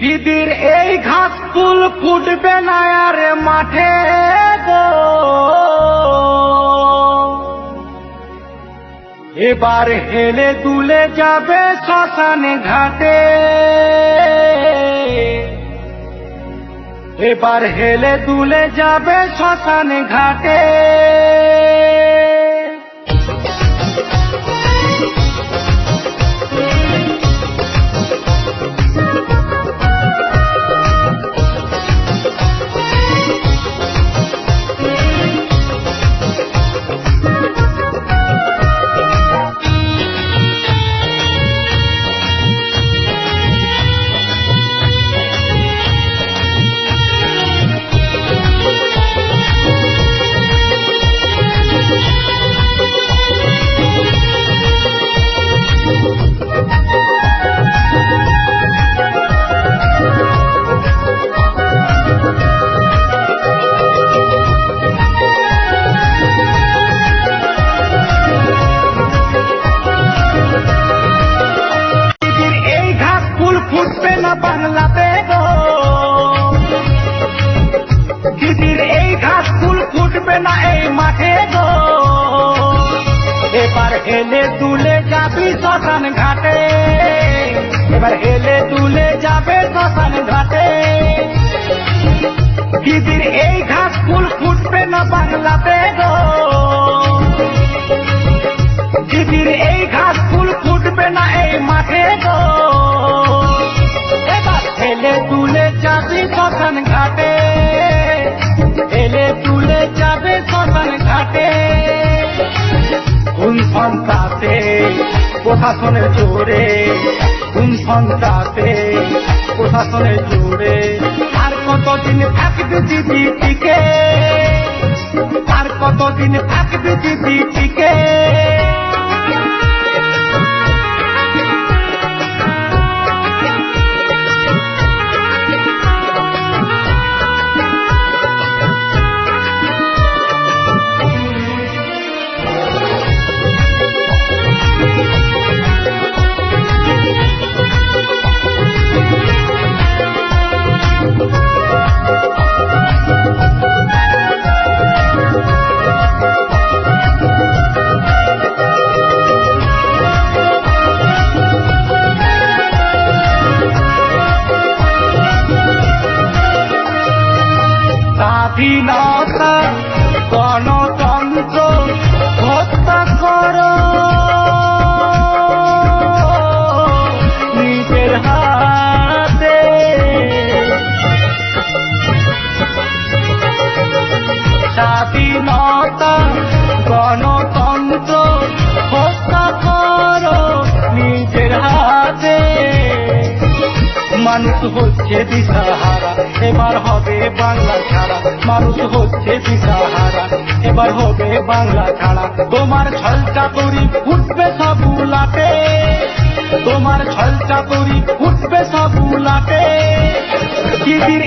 দিদির এই ঘাস ফুল ফুটবে না আর মাঠে এবার হেলে দুলে যাবে শ্মশান ঘাটে। এবার হেলে দুলে যাবে শ্মশান ঘাটে। না বাংলাতে গো দিদির এই ঘাস ফুল ফুটবে না এই মাঠে গো এবার হেলে তুলে যাবি শ্মশান ঘাটে এবার হেলে তুলে যাবে শ্মশান ঘাটে দিদির এই ঘাস ফুল ফুটবে না বাংলাতে গো দিদির এই ঘাস ফুল ফুটবে না এই মাঠে গো ঠেলে তুলে যাবে শ্মশান ঘাটে। ঠেলে তুলে যাবে শ্মশান ঘাটে। কোন সন্তাতে প্রশাসনের জোরে। কোন সন্তাতে প্রশাসনের জোরে। আর কতদিন থাকবে দিদি টিকে আর কতদিন থাকবে দিদি Bye. মানুষ হচ্ছে দিশাহারা, এবার হবে বাংলা ছাড়া। মানুষ হচ্ছে দিশাহারা, এবার হবে বাংলা ছাড়া। তোমার ছলটা করি ফুটবে সব উলাতে তোমার ছলটা করি ফুটবে সব উলাতে দিদির